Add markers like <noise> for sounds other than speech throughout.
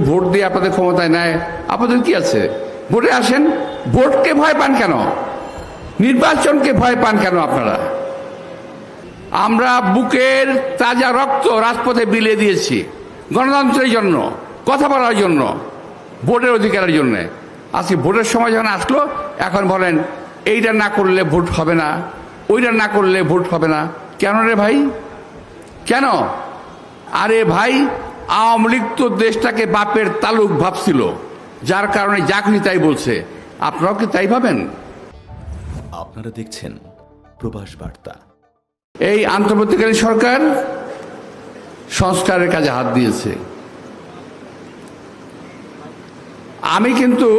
Vote দিয়ে আপনাদের ক্ষমতায় নেয়। আপনাদের কি আছে? ভোটে আসেন, ভোটকে ভয় পান কেন? নির্বাচনকে ভয় পান কেন আপনারা? আমরা বুকের তাজা রক্ত রাজপথে বিলিয়ে দিয়েছি, গণতন্ত্রের জন্য, কথা বলার জন্য, ভোটের অধিকারের জন্য। আজকে ভোটের সময় যখন আসলো, এখন বলেন, এইটা না করলে ভোট হবে না, ওইটা না করলে ভোট হবে না। কেন রে ভাই? কেন? আরে ভাই আওয়ামী লীগ তো দেশটাকে বাপের তালুক ভাবছিল। যার কারণে যা খুশি তাই বলছে। আপনারাও কি তাই ভাবেন? আপনারা দেখছেন প্রবাস বার্তা। এই আন্তর্বর্তীকালীন সরকার সংস্কারের কাজে হাত দিয়েছে। আমি কিন্তু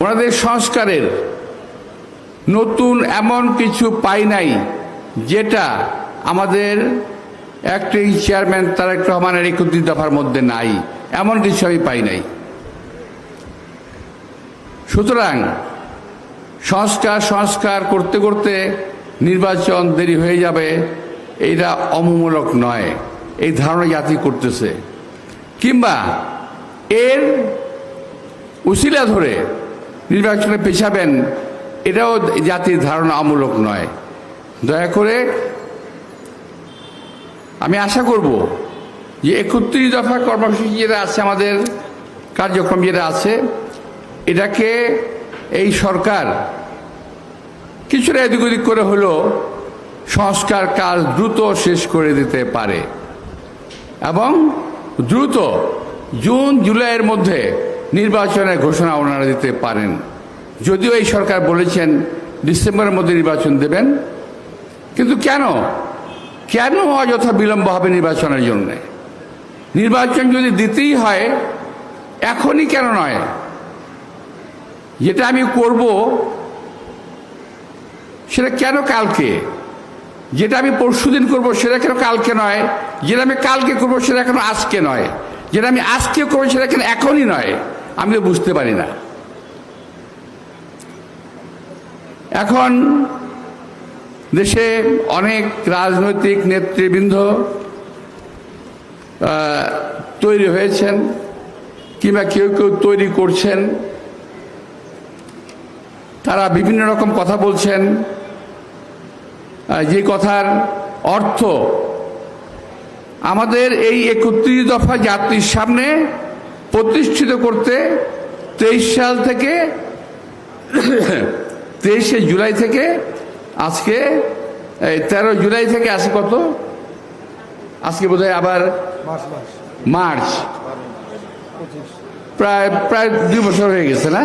ওনাদের সংস্কারের নতুন এমন কিছু পাই নাই যেটা আমাদের অ্যাক্টিং চেয়ারম্যান তারেক রহমানের একত্রিত দফার মধ্যে নাই। এমন কিছু আমি পাই নাই। সুতরাং, সংস্কার সংস্কার করতে করতে নির্বাচন দেরি হয়ে যাবে। এইটা অমূলক নয়। এই ধারণা জাতি করতেছে। কিংবা এর উশিলা ধরে নির্বাচনে পেছাবেন, এটাও জাতির ধারণা অমূলক নয়। দয়া করে আমি আশা করব যে একত্রিশ দফা কর্মসূচি যেটা আছে, আমাদের কার্যক্রম যেটা আছে, এটাকে এই সরকার কিছুটা এদিক ওদিক করে হলেও সংস্কার কাজ দ্রুত শেষ করে দিতে পারে এবং দ্রুত জুন, জুলাইয়ের মধ্যে নির্বাচনের ঘোষণা ওনারা দিতে পারেন। যদিও এই সরকার বলেছেন ডিসেম্বরের মধ্যে নির্বাচন দেবেন, কিন্তু কেন? কেন অযথা বিলম্ব হবে নির্বাচনের জন্য? নির্বাচন যদি দিতেই হয়, এখনই কেন নয়? যেটা আমি করব, সেটা কেন কালকে? যেটা আমি পরশুদিন করব, সেটা কেন কালকে নয়? যেটা আমি কালকে করব, সেটা কেন আজকে নয়? যেটা আমি আজকে করব, সেটা কেন এখনই নয়? আমি বুঝতে পারি না। এখন দেশে অনেক রাজনৈতিক নেতৃবৃন্দ তৈরি হয়েছেন কিংবা কেউ কেউ তৈরি করছেন। তারা বিভিন্ন রকম কথা বলছেন। যে কথার অর্থ, আমাদের এই একত্রিশ দফা জাতির সামনে প্রতিষ্ঠিত করতে তেইশ সাল থেকে <coughs> তেইশে জুলাই থেকে আজকে এই তেরো জুলাই থেকে আজকে কত? আজকে বোধহয় আবার মার্চ প্রায় প্রায় দুই বছর হয়ে গেছে না?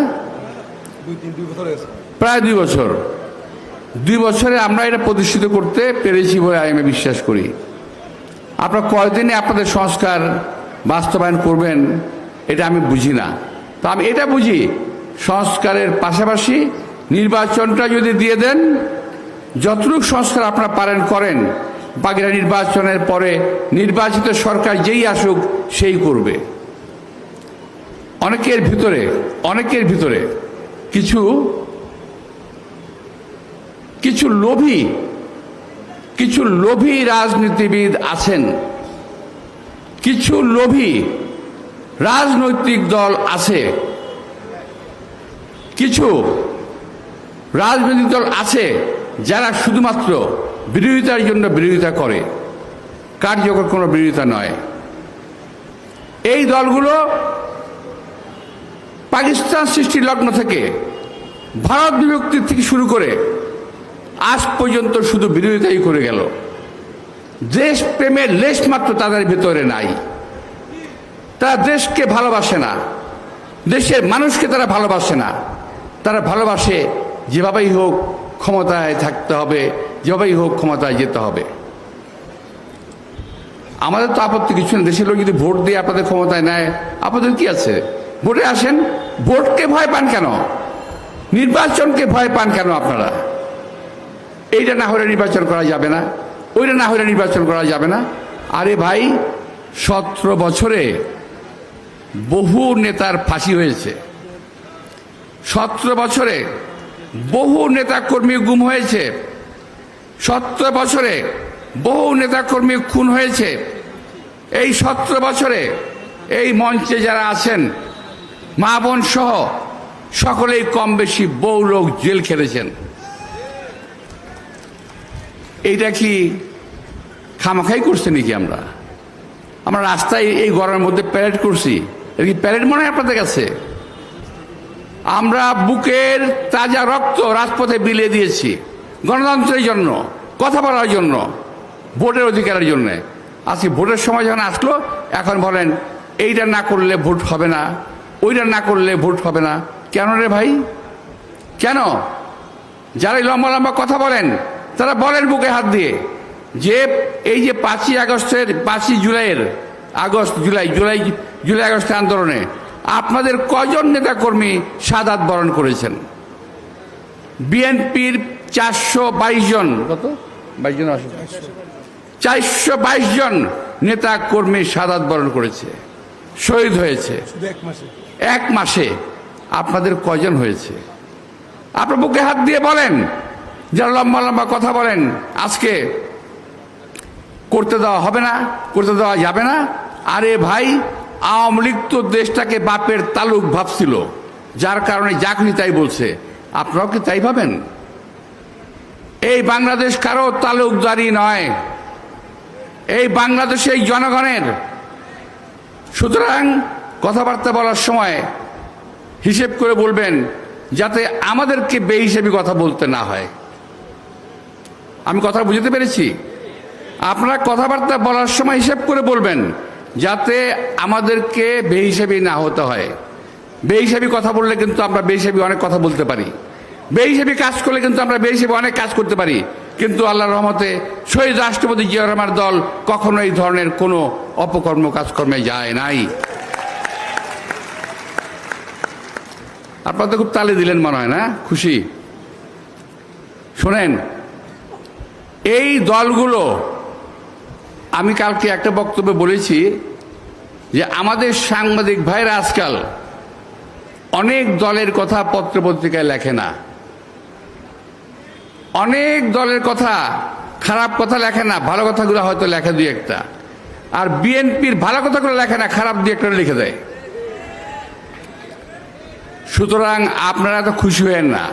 প্রায় দুই বছর। দুই বছরে আমরা এটা প্রতিষ্ঠিত করতে পেরেছি বলে আমি বিশ্বাস করি। আপনারা কয়দিনে আপনাদের সংস্কার বাস্তবায়ন করবেন এটা আমি বুঝি না। তো আমি এটা বুঝি সংস্কারের পাশাপাশি নির্বাচনটা যদি দিয়ে দেন যতটুকু সংস্কার আপনারা পারেন করেন বাকিরা নির্বাচনের পরে নির্বাচিত সরকার যেই আসুক, সেই করবে। অনেকের ভিতরে অনেকের ভিতরে কিছু কিছু লোভী কিছু লোভী রাজনীতিবিদ আছেন। কিছু লোভী রাজনৈতিক দল আছে। কিছু রাজনৈতিক দল আছে যারা শুধুমাত্র বিরোধিতার জন্য বিরোধিতা করে, কার্যকর কোনো বিরোধিতা নয়। এই দলগুলো পাকিস্তান সৃষ্টির লগ্ন থেকে, ভারত বিভক্তির থেকে শুরু করে, আজ পর্যন্ত শুধু বিরোধিতাই করে গেল। দেশ প্রেমের লেশ মাত্র তাদের ভেতরে নাই। তারা দেশকে ভালোবাসে না, দেশের মানুষকে তারা ভালোবাসে না। তারা ভালোবাসে যেভাবেই হোক ক্ষমতায় থাকতে হবে, যবেই হোক ক্ষমতায় যেতে হবে। আমাদের তো আপত্তি কিছু না দেশের লোক যদি ভোট দিয়ে আপনাদের ক্ষমতায় নেয়, আপনাদের কি আছে? ভোটে আসেন, ভোটকে ভয় পান কেন? নির্বাচনকে ভয় পান কেন আপনারা? এইটা না হলে নির্বাচন করা যাবে না, ওইটা না হলে নির্বাচন করা যাবে না। আরে ভাই, সতেরো বছরে বহু নেতার ফাঁসি হয়েছে। সতেরো বছরে বহু নেতা কর্মী গুম হয়েছে। সতেরো বছরে বহু নেতা কর্মী খুন হয়েছে। এই সতেরো বছরে এই মঞ্চে যারা আছেন, মা বোন সহ সকলেই কম বেশি বহু লোক জেল খেলেছেন। এইটা কি খামাখাই করছে নাকি আমরা? আমরা রাস্তায় এই গরমের মধ্যে প্যারেড করছি। এটা কি প্যারেড মনে হয় আপনাদের কাছে? আমরা বুকের তাজা রক্ত রাজপথে বিলিয়ে দিয়েছি গণতন্ত্রের জন্য, কথা বলার জন্য, ভোটের অধিকারের জন্য। আজকে ভোটের সময় যখন আসলো, এখন বলেন, এইটা না করলে ভোট হবে না, ওইটা না করলে ভোট হবে না। কেন রে ভাই? কেন? যারা লম্বা লম্বা কথা বলেন, তারা বলেন বুকে হাত দিয়ে। যে এই যে পাঁচই আগস্টের, পাঁচই জুলাইয়ের আগস্ট, জুলাই জুলাই জুলাই আগস্টের আন্দোলনে আপনাদের কজন নেতাকর্মী সাদাত বরণ করেছেন? বিএনপির চারশো বাইশ জন। কত? বাইশ জন চারশো বাইশ জন নেতা কর্মী সাদাত বরণ করেছে। শহীদ হয়েছে। এক মাসে। এক মাসে আপনাদের কয়জন হয়েছে? আপনার বুকে হাত দিয়ে বলেন। যারা লম্বা লম্বা কথা বলেন আজকে করতে দেওয়া হবে না করতে দেওয়া যাবে না। আরে ভাই আওয়ামী লীগ তো দেশটাকে বাপের তালুক ভাবছিল। যার কারণে চাকরি তাই বলছে। আপনারাও কি তাই ভাবেন? এই বাংলাদেশ কারও তালুকদারি নয়। এই বাংলাদেশের জনগণের। সুতরাং কথাবার্তা বলার সময় হিসেব করে বলবেন, যাতে আমাদেরকে বেহিসেবি কথা বলতে না হয়। আমি কথা বুঝতে পেরেছি? আপনারা কথাবার্তা বলার সময় হিসেব করে বলবেন যাতে আমাদেরকে বেহিসেবি না হতে হয়। বেহিসেবি কথা বললে কিন্তু আমরা বেহিসেবি অনেক কথা বলতে পারি। বেহিসেবি কাজ করলে কিন্তু আমরা বেহিসেবি অনেক কাজ করতে পারি। কিন্তু আল্লাহর রহমতে শহীদ রাষ্ট্রপতি জিয়া রহমার দল কখনো এই ধরনের কোনো অপকর্ম কাজকর্মে যায় নাই। আপনারা তো খুব তালে দিলেন মনে হয় না? খুশি? শোনেন, এই দলগুলো আমি কালকে একটা বক্তব্যে বলেছি যে আমাদের সাংবাদিক ভাইরা আজকাল অনেক দলের কথা পত্রপত্রিকায় লেখে না। অনেক দলের কথা, খারাপ কথা লেখে না, ভালো কথাগুলো হয়তো লেখে দুই একটা। আর বিএনপির ভালো কথাগুলো লেখে না, খারাপ দুই একটা লিখে দেয়। সুতরাং আপনারা তো খুশি হয়েন না।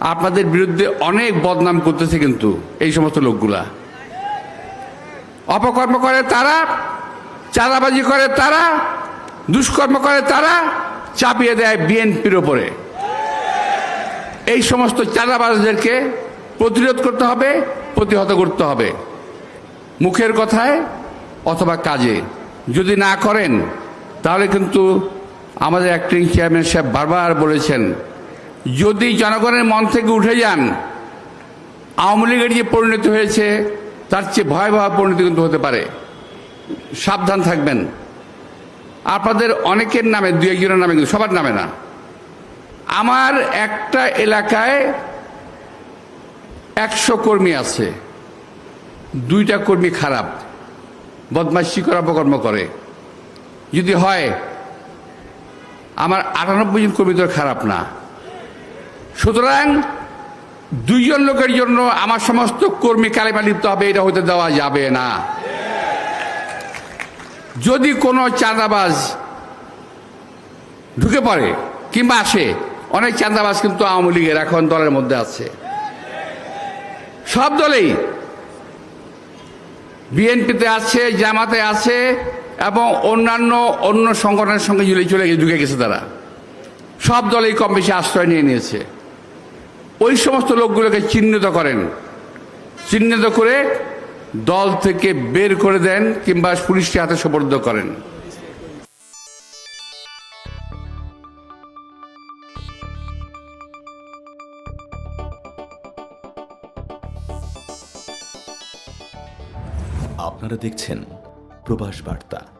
আপনাদের বিরুদ্ধে অনেক বদনাম করতেছে কিন্তু এই সমস্ত লোকগুলা। অপকর্ম করে তারা, চাঁদাবাজি করে তারা, দুষ্কর্ম করে তারা, চাপিয়ে দেয় বিএনপির ওপরে এই সমস্ত চাঁদাবাজদেরকে প্রতিরোধ করতে হবে, প্রতিহত করতে হবে। মুখের কথায় অথবা কাজে। যদি না করেন, তাহলে কিন্তু আমাদের অ্যাক্টিং চেয়ারম্যান সাহেব বারবার বলেছেন, যদি জনগণের মন থেকে উঠে যান, আওয়ামী লীগের যে পরিণতি হয়েছে তার চেয়ে ভয়াবহ পরিণতি কিন্তু হতে পারে। সাবধান থাকবেন। আপনাদের অনেকের নামে দু একজনের নামে কিন্তু সবার নামে না। আমার একটা এলাকায় একশো কর্মী আছে। দুইটা কর্মী খারাপ। বদমাইশি করা, অপকর্ম করে। যদি হয়, আমার আটানব্বই জন কর্মী তো খারাপ না। সুতরাং দুইজন লোকের জন্য আমার সমস্ত কর্মী কালেমা লিপ্ত হবে, এটা হতে দেওয়া যাবে না। যদি কোনো চাঁদাবাজ ঢুকে পড়ে কিংবা আসে, অনেক চাঁদাবাজ কিন্তু আওয়ামী লীগের এখন দলের মধ্যে আছে। সব দলেই বিএনপিতে আছে, জামাতে আছে এবং অন্যান্য অন্য সংগঠনের সঙ্গে জুড়ে চলে গিয়ে ঢুকে গেছে তারা। সব দলেই কম বেশি আশ্রয় নিয়ে নিয়েছে। ওই সমস্ত লোকগুলোকে চিহ্নিত করেন। চিহ্নিত করে দল থেকে বের করে দেন কিংবা পুলিশকে হাতে সোপর্দ করেন। আপনারা দেখছেন প্রবাস বার্তা।